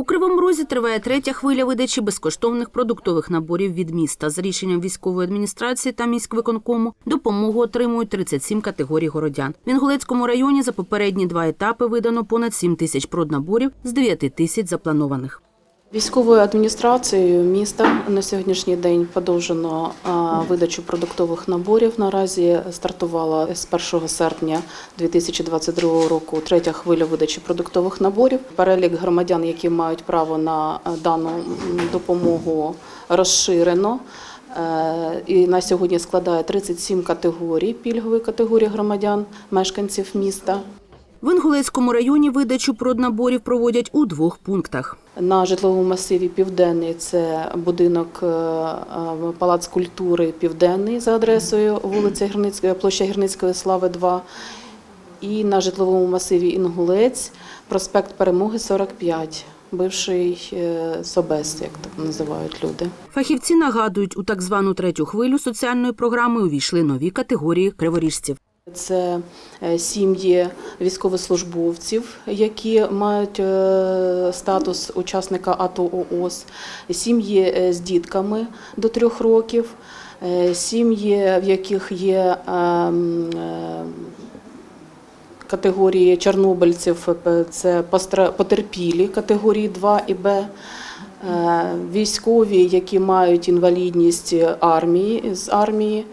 У Кривому Розі триває третя хвиля видачі безкоштовних продуктових наборів від міста. З рішенням військової адміністрації та міськвиконкому допомогу отримують 37 категорій городян. В Інгулецькому районі за попередні два етапи видано понад 7 тисяч проднаборів з 9 тисяч запланованих. Військовою адміністрацією міста на сьогоднішній день подовжено видачу продуктових наборів. Наразі стартувала з 1 серпня 2022 року третя хвиля видачі продуктових наборів. Перелік громадян, які мають право на дану допомогу, розширено. Е, І на сьогодні складає 37 категорій пільгової категорії громадян, мешканців міста. В Інгулецькому районі видачу проднаборів проводять у двох пунктах. На житловому масиві Південний це будинок е, е, Палац культури Південний за адресою вулиця Гірницької, площа Гірницької Слави 2. І на житловому масиві Інгулець, проспект Перемоги 45, бивший е, Собес, як так називають люди. Фахівці нагадують, у так звану третю хвилю соціальної програми увійшли нові категорії криворіжців. Це е, сім'ї військовослужбовців, які мають е, статус учасника АТО ООС, сім'ї е, з дітками до трьох років, сім'ї, в яких є ем, категорії чорнобильців, це потерпілі категорії 2 і Б. Військові, які мають інвалідність армії з армії,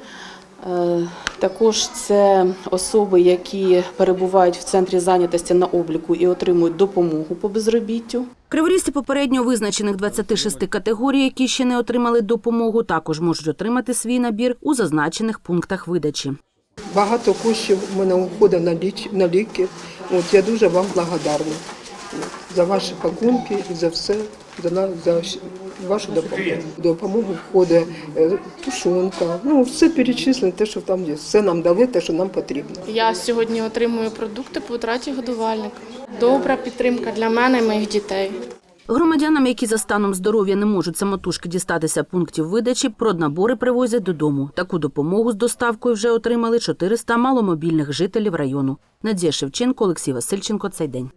Також це особи, які перебувають в центрі зайнятості на обліку і отримують допомогу по безробіттю. Криворізці попередньо визначених 26 категорій, які ще не отримали допомогу, також можуть отримати свій набір у зазначених пунктах видачі. Багато коштів у мене уходить на, ліч, на ліки. От я дуже вам благодарна за ваші пакунки і за все, за, на- за вашу допомогу. Допомогу входить е, тушонка, ну все перечислено, те, що там є. Все нам дали, те, що нам потрібно. Я сьогодні отримую продукти по втраті годувальника. Добра підтримка для мене і моїх дітей. Громадянам, які за станом здоров'я не можуть самотужки дістатися пунктів видачі, проднабори привозять додому. Таку допомогу з доставкою вже отримали 400 маломобільних жителів району. Надія Шевченко, Олексій Васильченко. Цей день.